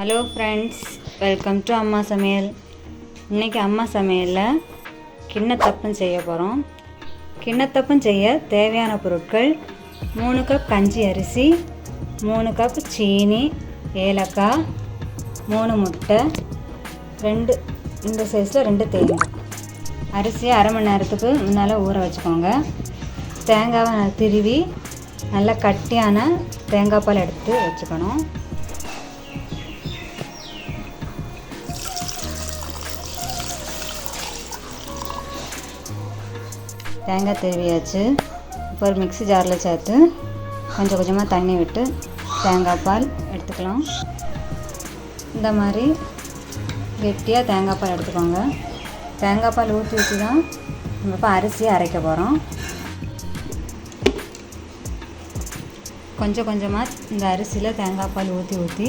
Hello friends welcome to அம்மா சமையல் இன்றைக்கி அம்மா சமையலில் கிண்ணத்தப்பம் செய்ய போகிறோம் கிண்ணத்தப்பம் செய்ய தேவையான பொருட்கள் மூணு கப் கஞ்சி அரிசி மூணு கப் சீனி ஏலக்காய் மூணு முட்டை ரெண்டு இந்த சைஸில் ரெண்டு தேங்காய். அரிசியை அரை மணி நேரத்துக்கு முன்னால் ஊற வச்சுக்கோங்க. தேங்காவை நல்லா திருவி நல்லா கட்டியான தேங்காய் பால் எடுத்து வச்சுக்கணும். தேங்காய் திருவியாச்சு இப்போ ஒரு மிக்ஸி ஜாரில் சேர்த்து கொஞ்சம் கொஞ்சமாக தண்ணி விட்டு தேங்காய் பால் எடுத்துக்கலாம். இந்த மாதிரி கெட்டியாக தேங்காய் பால் எடுத்துக்கோங்க. தேங்காய் பால் ஊற்றி ஊற்றி தான் நம்ம இப்போ அரிசியை அரைக்க போகிறோம் கொஞ்சம் கொஞ்சமாக இந்த அரிசியில் தேங்காய் பால் ஊற்றி ஊற்றி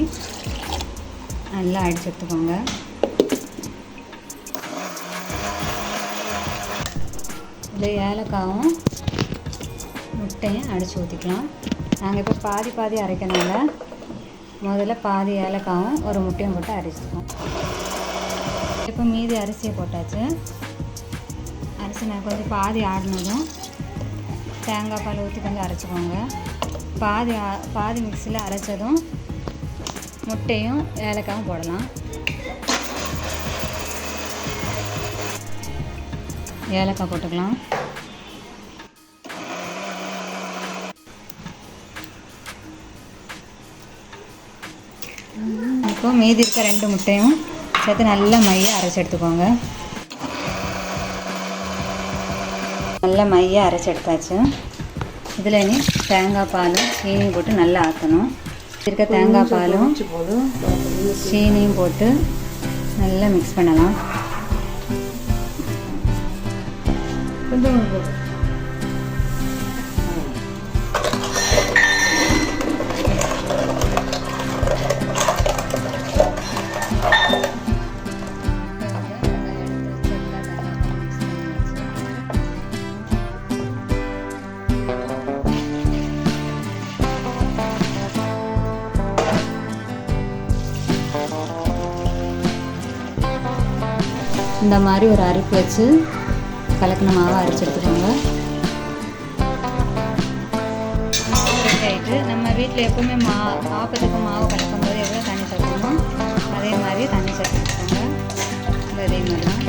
நல்லா அடிச்சு எடுத்துக்கோங்க. இந்த ஏலக்காவும் முட்டையும் அடித்து ஊற்றிக்கலாம் நாங்கள் இப்போ பாதி பாதி அரைக்கிறனால முதல்ல பாதி ஏலக்காவும் ஒரு முட்டையும் போட்டு அரைச்சிக்குவோம் இப்போ மீதி அரிசியை போட்டாச்சு. அரிசி நான் கொஞ்சம் பாதி ஆடினதும் தேங்காய் பால் ஊற்றி கொஞ்சம் அரைச்சிக்கோங்க. பாதி ஆ- பாதி மிக்சியில் அரைச்சதும் முட்டையும் ஏலக்காவும் போடலாம். ஏலக்காய் போட்டுக்கலாம். இப்போ மீதி இருக்க ரெண்டு முட்டையும் சேர்த்து நல்லா மைய அரைச்சி எடுத்துக்கோங்க. நல்லா மைய அரைச்சி எடுத்தாச்சு. இதில் இனி தேங்காய் பாலும் சீனியும் போட்டு நல்லா ஆற்றணும் இருக்க தேங்காய் பாலும் சீனியும் போட்டு நல்லா மிக்ஸ் பண்ணலாம். இந்த மாதிரி ஒரு அரிப்பு வச்சு கலக்கின மாவை அரைச்சி எடுத்துக்கோங்க. ஆயிட்டு நம்ம வீட்டில் எப்பவுமே மா ஆப்பத்துக்கு மாவு கலக்கும் போது எவ்வளோ தண்ணி சேர்க்கணுமோ அதே மாதிரி தண்ணி சேர்த்துக்கோங்க. அதே மாதிரி தான்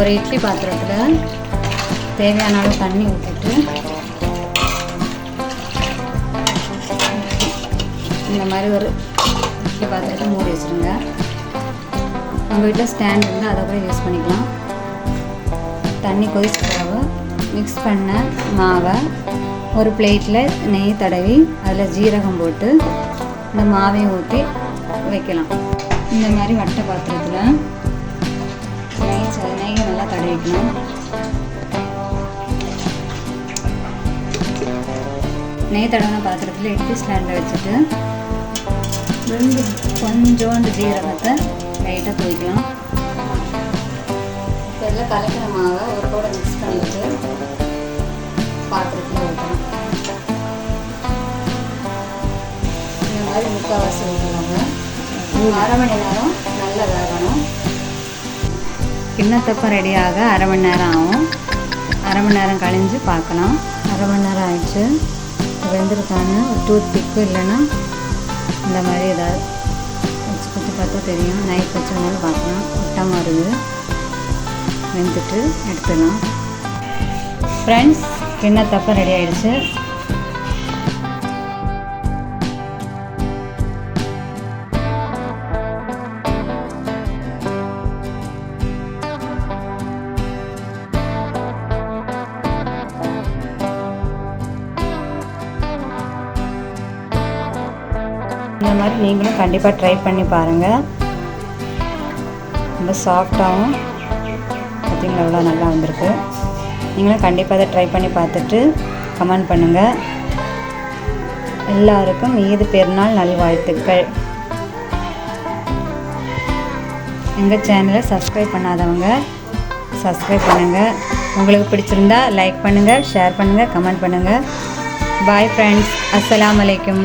ஒரு இட்லி பாத்திரத்தில் தேவையான அளவு தண்ணி ஊற்றிட்டு இந்த மாதிரி ஒரு இட்லி பாத்திரத்தை மூடி வச்சுருங்க. நம்ம வீட்டில் ஸ்டாண்ட் இருந்தால் அதை கூட யூஸ் பண்ணிக்கலாம். தண்ணி கொதிச்ச பிறகு மிக்ஸ் பண்ண மாவை ஒரு பிளேட்டில் நெய் தடவி அதில் ஜீரகம் போட்டு இந்த மாவையும் ஊற்றி வைக்கலாம். இந்த மாதிரி வட்டை பாத்திரத்தில் நெய் நெய்யை நல்லா தடவிக்கணும் நெய் தடவின பாத்திரத்தில் இட்லி ஸ்டாண்டில் வச்சுட்டு கொஞ்சோண்டு ஜீரகத்தை லைட்டாக துவைக்கலாம் இப்போ எல்லாம் கலக்கிற மாவை ஒரு கூட மிக்ஸ் பண்ணிட்டு பாத்திரத்தில் ஊற்றலாம் இந்த மாதிரி முக்கால்வாசி ஊற்றுவாங்க அரை மணி நேரம் நல்லா வேகணும். கிண்ணத்தப்பம் ரெடியாக அரை மணி நேரம் ஆகும். அரை மணி நேரம் கழிஞ்சு பார்க்கலாம். அரை மணி நேரம் ஆயிடுச்சு. வெந்திருக்கான்னு ஒரு டூத் பிக்கு இல்லைன்னா இந்த மாதிரி ஏதாவது வச்சு பார்த்தா தெரியும். நைட் வச்சு பார்க்கலாம். ஒட்டாமல் வருது. வெந்துட்டு எடுத்துடலாம். ஃப்ரெண்ட்ஸ் கிண்ணத்தப்பம் ரெடி ஆகிடுச்சு இந்த மாதிரி நீங்களும் கண்டிப்பாக ட்ரை பண்ணி பாருங்கள் ரொம்ப சாஃப்டாகவும் பார்த்திங்களா எவ்வளோ நல்லா வந்திருக்கு. நீங்களும் கண்டிப்பாக அதை ட்ரை பண்ணி பார்த்துட்டு கமெண்ட் பண்ணுங்கள் எல்லாருக்கும் ஈது பெருநாள் நல்வாழ்த்துக்கள். எங்கள் சேனலை சப்ஸ்கிரைப் பண்ணாதவங்க சப்ஸ்கிரைப் பண்ணுங்கள் உங்களுக்கு பிடிச்சிருந்தா லைக் பண்ணுங்கள் ஷேர் பண்ணுங்கள் கமெண்ட் பண்ணுங்கள் பாய் ஃப்ரெண்ட்ஸ் அஸ்லாம் வலைக்கம்